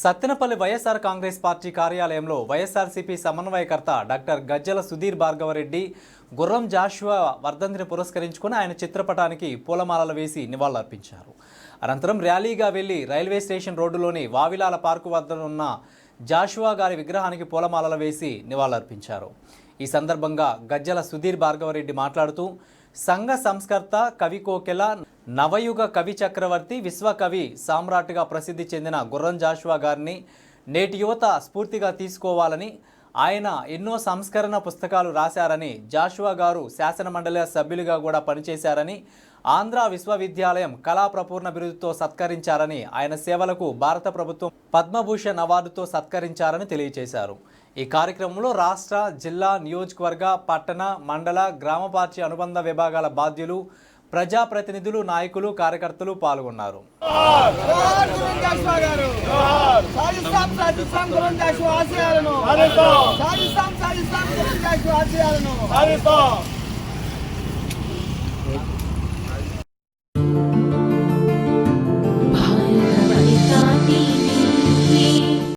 Sattenapalli YSR Congress party కార్యాలయంలో వైఎస్ఆర్సీపీ సమన్వయకర్త doctor గజ్జల సుధీర్ భార్గవరెడ్డి గుర్రం జాషువా వర్ధంతిని పురస్కరించుకుని ఆయన చిత్రపటానికి పూలమాలలు వేసి నివాళులర్పించారు. అనంతరం ర్యాలీగా వెళ్ళి రైల్వే స్టేషన్ రోడ్డులోని వావిలాల పార్కు వద్ద ఉన్న జాషువా గారి విగ్రహానికి పూలమాలలు వేసి నివాళులర్పించారు. ఈ సందర్భంగా గజ్జల సుధీర్ భార్గవరెడ్డి మాట్లాడుతూ సంఘ సంస్కర్త కవి కోకెల నవయుగ కవి చక్రవర్తి విశ్వకవి సామ్రాట్గా ప్రసిద్ధి చెందిన గుర్రం జాషువా గారిని నేటి యువత స్ఫూర్తిగా తీసుకోవాలని ఆయన ఎన్నో సంస్కరణ పుస్తకాలు రాశారని జాషువా గారు శాసనమండలి సభ్యులుగా కూడా పనిచేశారని ఆంధ్ర విశ్వవిద్యాలయం కళా ప్రపూర్ణ బిరుదుతో సత్కరించారని ఆయన సేవలకు భారత ప్రభుత్వం పద్మభూషణ్ అవార్డుతో సత్కరించారని తెలియజేశారు ఈ కార్యక్రమంలో రాష్ట్ర జిల్లా నియోజకవర్గ పట్టణ మండల గ్రామ పార్టీ అనుబంధ విభాగాల బాధ్యులు ప్రజాప్రతినిధులు నాయకులు కార్యకర్తలు పాల్గొన్నారు జోహార్ గురున్ జాషువా గారు సాధిస్తాం సాధిస్తాం గురున్ జాషువా ఆశయాలను సాధిస్తాం సాధిస్తాం గురున్ ఆశయాలను